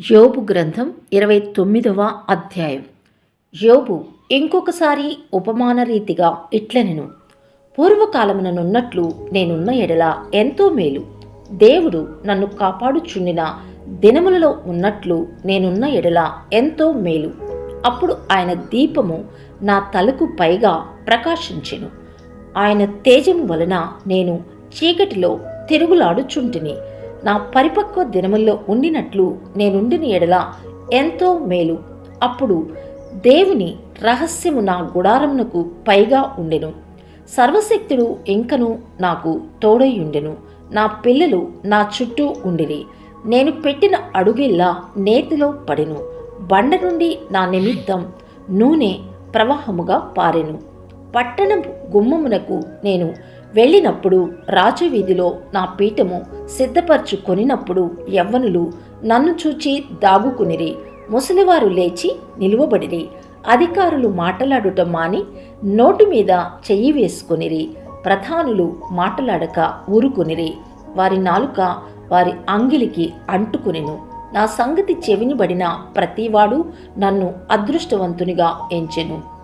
యోబు గ్రంథం ఇరవై తొమ్మిదవ అధ్యాయం. యోబు ఇంకొకసారి ఉపమాన రీతిగా ఇట్లనెను పూర్వకాలముననున్నట్లు నేనున్న ఎడల ఎంతో మేలు. దేవుడు నన్ను కాపాడుచుండిన దినములలో ఉన్నట్లు నేనున్న ఎడల ఎంతో మేలు. అప్పుడు ఆయన దీపము నా తలకు పైగా ప్రకాశించెను. ఆయన తేజము వలన నేను చీకటిలో తిరుగులాడుచుంటిని. నా పరిపక్వ దినముల్లో ఉండినట్లు నేనుండిన ఎడల ఎంతో మేలు. అప్పుడు దేవుని రహస్యము నా గుడారమునకు పైగా ఉండెను. సర్వశక్తుడు ఇంకను నాకు తోడైయుండెను. నా పిల్లలు నా చుట్టూ ఉండిరి. నేను పెట్టిన అడుగిల్లా నేతిలో పడెను. బండ నుండి నా నిమిత్తం నూనె ప్రవాహముగా పారెను. పట్టణం గుమ్మమునకు నేను వెళ్ళినప్పుడు రాజవీధిలో నా పీఠము సిద్ధపరచుకొనినప్పుడు యవ్వనులు నన్ను చూచి దాగుకునిరి. ముసలివారు లేచి నిలువబడిరి. అధికారులు మాటలాడుట మాని నోటి మీద చెయ్యి వేసుకునిరి. ప్రధానులు మాట్లాడక ఊరుకునిరి. వారి నాలుక వారి అంగిలికి అంటుకునిను. నా సంగతి చెవినిబడిన ప్రతివాడు నన్ను అదృష్టవంతునిగా ఎంచెను.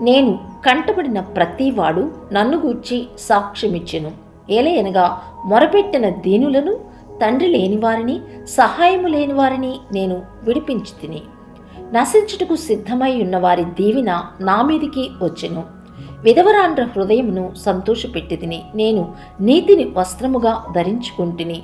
నేను కంటబడిన ప్రతివాడు నన్ను గూర్చి సాక్ష్యమిచ్చెను. ఏలయనగా మొరపెట్టిన దీనులను తండ్రి లేని వారిని సహాయము లేని వారిని నేను విడిపించి తిని నశించుటకు సిద్ధమై ఉన్న వారి దీవిన నా మీదికి వచ్చెను. విధవరాండ్ర హృదయమును సంతోషపెట్టి తిని నేను నీతిని వస్త్రముగా ధరించుకుంటుని.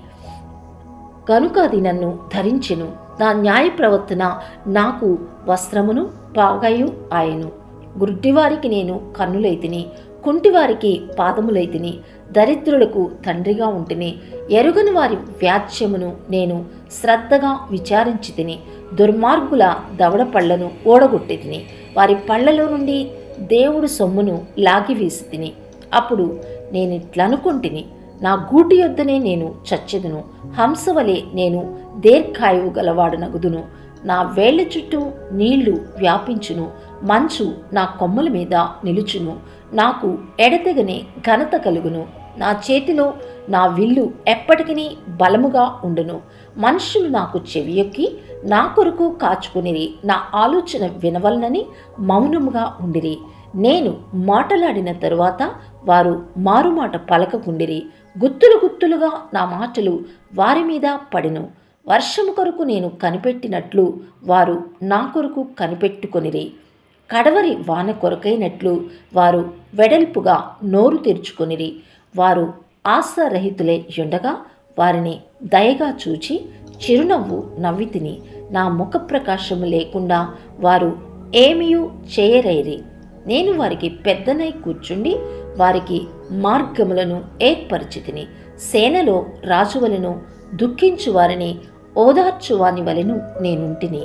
కనుక అది నన్ను ధరించెను. నా న్యాయ ప్రవర్తన నాకు వస్త్రమును పాగాయు ఆయను. గుడ్డివారికి నేను కన్నులైతిని కుంటివారికి పాదములైతిని దరిద్రులకు తండ్రిగా ఉంటిని. ఎరుగని వారి వ్యాజ్యమును నేను శ్రద్ధగా విచారించి తిని దుర్మార్గుల దవడ పళ్ళను ఓడగొట్టి తిని వారి పళ్ళలో నుండి దేవుడు సొమ్మును లాగివేసి తిని అప్పుడు నేను ఇట్లనుకుంటుని నా గూటి యొద్దనే నేను చచ్చెదును హంసవలే నేను దీర్ఘాయువు గలవాడనగుదును నా వేళ్ళ చుట్టూ నీళ్ళు వ్యాపించును మంచు నా కొమ్మల మీద నిలుచును. నాకు ఎడతెగని ఘనత కలుగును. నా చేతిలో నా విల్లు ఎప్పటికీ బలముగా ఉండును. మనుషులు నాకు చెవియొక్కి నా కొరకు కాచుకునిరి. నా ఆలోచన వినవలనని మౌనముగా ఉండిరి. నేను మాటలాడిన తరువాత వారు మారుమాట పలకకుండిరి. గుత్తులు గుత్తులుగా నా మాటలు వారి మీద పడిను. వర్షము కొరకు నేను కనిపెట్టినట్లు వారు నా కొరకు కనిపెట్టుకొనిరి. కడవరి వాన కొరకైనట్లు వారు వెడల్పుగా నోరు తెరుచుకొనిరి. వారు ఆశారహితులే ఉండగా వారిని దయగా చూచి చిరునవ్వు నవ్వి తిని నా ముఖ ప్రకాశము లేకుండా వారు ఏమీయూ చేయరైరి. నేను వారికి పెద్దనై కూర్చుండి వారికి మార్గములను ఏర్పరిచితిని. సేనలో రాజువలను దుఃఖించు వారిని ఓదార్చువాని వలెను నేనుంటిని.